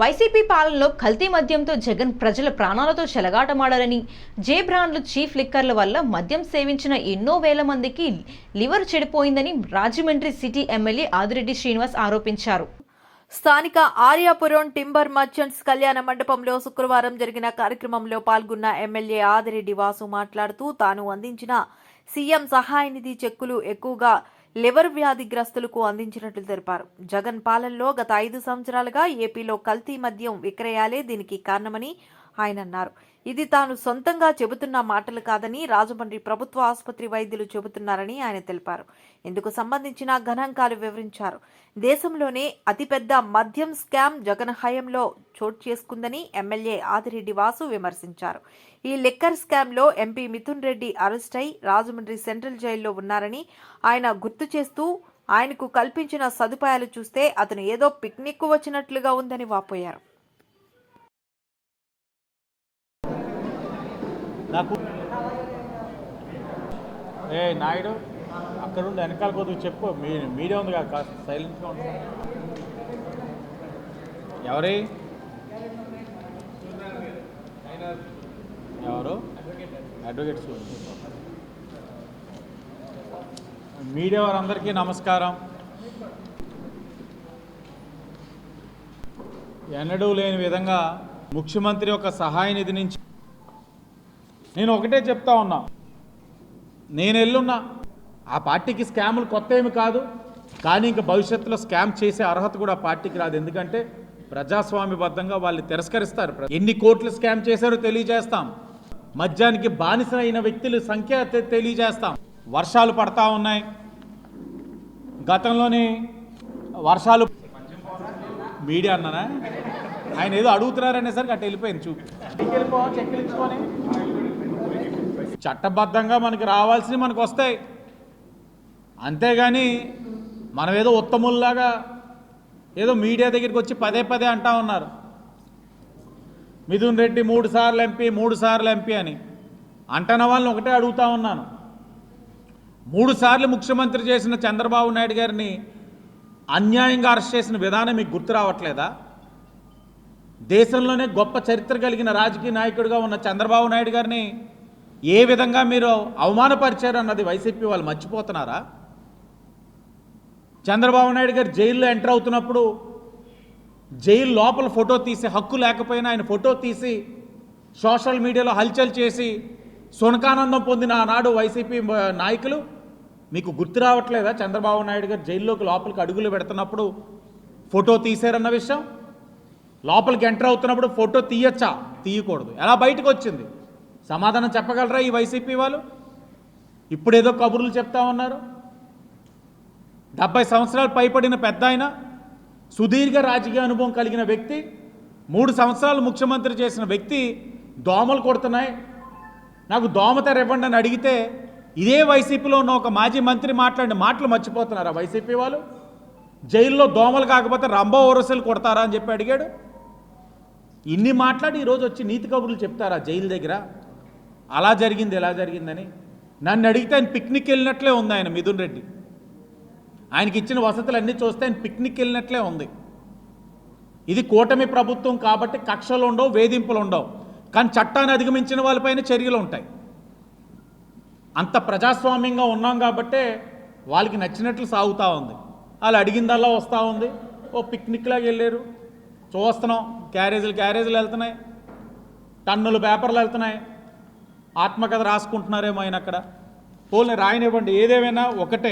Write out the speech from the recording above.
YCP పాలనలో కల్తీ మద్యంతో జగన్ ప్రజల ప్రాణాలతో చెలగాటమాడారని జే బ్రాండ్లు చీఫ్ లిక్కర్ల వల్ల మద్యం సేవించిన ఎన్నో వేల మందికి లివర్ చెడిపోయిందని రాజమండ్రి సిటీ ఎమ్మెల్యే ఆదిరెడ్డి శ్రీనివాస్ ఆరోపించారు. స్థానిక ఆర్యాపురం టింబర్ మర్చెంట్స్ కళ్యాణ మండపంలో శుక్రవారం జరిగిన కార్యక్రమంలో పాల్గొన్న ఎమ్మెల్యే ఆదిరెడ్డి వాసు మాట్లాడుతూ తాను అందించిన సీఎం సహాయ నిధి చెక్కులు ఎక్కువగా లివర్ వ్యాధిగ్రస్తులకు అందించినట్లు తెలిపారు. జగన్ పాలనలో గత ఐదు సంవత్సరాలుగా ఏపీలో కల్తీ మద్యం విక్రయాలే దీనికి కారణమని ఆయన అన్నారు ఇది తాను సొంతంగా చెబుతున్న మాటలు కాదని రాజమండ్రి ప్రభుత్వ ఆసుపత్రి వైద్యులు చెబుతున్నారని ఆయన తెలిపారు. ఇందుకు సంబంధించిన గణాంకాలు వివరించారు. దేశంలోనే అతిపెద్ద మద్యం స్కామ్ జగన్ హయంలో చోటు చేసుకుందని ఎమ్మెల్యే ఆదిరెడ్డి వాసు విమర్శించారు. ఈ లిక్కర్ స్కామ్లో ఎంపీ మిథున్ రెడ్డి అరెస్ట్ అయి రాజమండ్రి సెంట్రల్ జైల్లో ఉన్నారని ఆయన గుర్తు చేస్తూ ఆయనకు కల్పించిన సదుపాయాలు చూస్తే అతను ఏదో పిక్నిక్ వచ్చినట్లుగా ఉందని వాపోయారు. నాకు ఏ నాయుడు అక్కడ ఉండి వెనకాల కొద్దిగా చెప్పు. మీ మీడియా ఉంది కదా కాస్త సైలెంట్గా ఉంటుంది ఎవరి? ఎవరు? అడ్వకేట్స్ మీడియా వారందరికీ నమస్కారం. ఎన్నడూ లేని విధంగా ముఖ్యమంత్రి యొక్క సహాయ నిధి నుంచి నేను ఒకటే చెప్తా ఉన్నా. నేను ఎల్లున్నా. ఆ పార్టీకి స్కాములు కొత్త ఏమి కాదు. కానీ ఇంకా భవిష్యత్తులో స్కామ్ చేసే అర్హత కూడా పార్టీకి రాదు. ఎందుకంటే ప్రజాస్వామ్యబద్ధంగా వాళ్ళు తిరస్కరిస్తారు. ఎన్ని కోట్లు స్కామ్ చేశారో తెలియజేస్తాం. మద్యానికి బానిసైన వ్యక్తుల సంఖ్య తెలియజేస్తాం. వర్షాలు పడతా ఉన్నాయి. గతంలోని వర్షాలు మీడియా అన్నానా? ఆయన ఏదో అడుగుతున్నారనేసరికి అటు వెళ్ళిపోయింది చూపు. వెళ్ళిపో చట్టబద్ధంగా మనకి రావాల్సినవి మనకు వస్తాయి. అంతేగాని మనం ఏదో ఉత్తముల్లాగా ఏదో మీడియా దగ్గరికి వచ్చి పదే పదే అంటా ఉన్నారు. మిథున్ రెడ్డి మూడు సార్లు ఎంపీ మూడు సార్లు ఎంపీ అని. అంటన వాళ్ళని ఒకటే అడుగుతా ఉన్నాను. మూడు సార్లు ముఖ్యమంత్రి చేసిన చంద్రబాబు నాయుడు గారిని అన్యాయంగా అరెస్ట్ చేసిన విధానం మీకు గుర్తు రావట్లేదా? దేశంలోనే గొప్ప చరిత్ర కలిగిన రాజకీయ నాయకుడిగా ఉన్న చంద్రబాబు నాయుడు గారిని ఏ విధంగా మీరు అవమానపరిచారు అన్నది వైసీపీ వాళ్ళు మర్చిపోతున్నారా? చంద్రబాబు నాయుడు గారు జైల్లో ఎంటర్ అవుతున్నప్పుడు జైలు లోపల ఫోటో తీసి హక్కు లేకపోయినా ఆయన ఫోటో తీసి సోషల్ మీడియాలో హల్చల్ చేసి సునకానందం పొందిన ఆనాడు వైసీపీ నాయకులు మీకు గుర్తు రావట్లేదా? చంద్రబాబు నాయుడు గారు జైల్లోకి లోపలికి అడుగులు పెడుతున్నప్పుడు ఫోటో తీశారన్న విషయం? లోపలికి ఎంటర్ అవుతున్నప్పుడు ఫోటో తీయచ్చా? తీయకూడదు. ఎలా బయటకు వచ్చింది? సమాధానం చెప్పగలరా ఈ వైసీపీ వాళ్ళు? ఇప్పుడేదో కబుర్లు చెప్తా ఉన్నారు. డెబ్బై సంవత్సరాలు పైపడిన పెద్ద ఆయన సుదీర్ఘ రాజకీయ అనుభవం కలిగిన వ్యక్తి మూడు సంవత్సరాలు ముఖ్యమంత్రి చేసిన వ్యక్తి దోమలు కొడుతున్నాయి. నాకు దోమతెర ఇవ్వండి అని అడిగితే ఇదే వైసీపీలో ఉన్న ఒక మాజీ మంత్రి మాట్లాడిన మాటలు మర్చిపోతున్నారా వైసీపీ వాళ్ళు? జైల్లో దోమలు కాకపోతే రంబో ఓరసలు కొడతారా అని చెప్పి అడిగాడు. ఇన్ని మాట్లాడి ఈరోజు వచ్చి నీతి కబుర్లు చెప్తారా జైలు దగ్గర? అలా జరిగింది ఎలా జరిగిందని? నన్ను అడిగితే ఆయన పిక్నిక్ వెళ్ళినట్లే ఉంది ఆయన మిథున్ రెడ్డి. ఆయనకి ఇచ్చిన వసతులు అన్నీ చూస్తే ఆయన పిక్నిక్ వెళ్ళినట్లే ఉంది. ఇది కూటమి ప్రభుత్వం కాబట్టి కక్షలు ఉండవు వేధింపులు ఉండవు. కానీ చట్టాన్ని అధిగమించిన వాళ్ళపైన చర్యలు ఉంటాయి. అంత ప్రజాస్వామ్యంగా ఉన్నాం కాబట్టే వాళ్ళకి నచ్చినట్లు సాగుతూ ఉంది. వాళ్ళు అడిగిందల్లా వస్తూ ఉంది. ఓ పిక్నిక్లాగా వెళ్ళారు. చూస్తున్నాం క్యారేజీలు క్యారేజీలు వెళ్తున్నాయి. టన్నులు పేపర్లు వెళ్తున్నాయి. ఆత్మకథ రాసుకుంటున్నారేమో ఆయన అక్కడ. పోల్ని రాయనివ్వండి. ఏదేమైనా ఒకటే.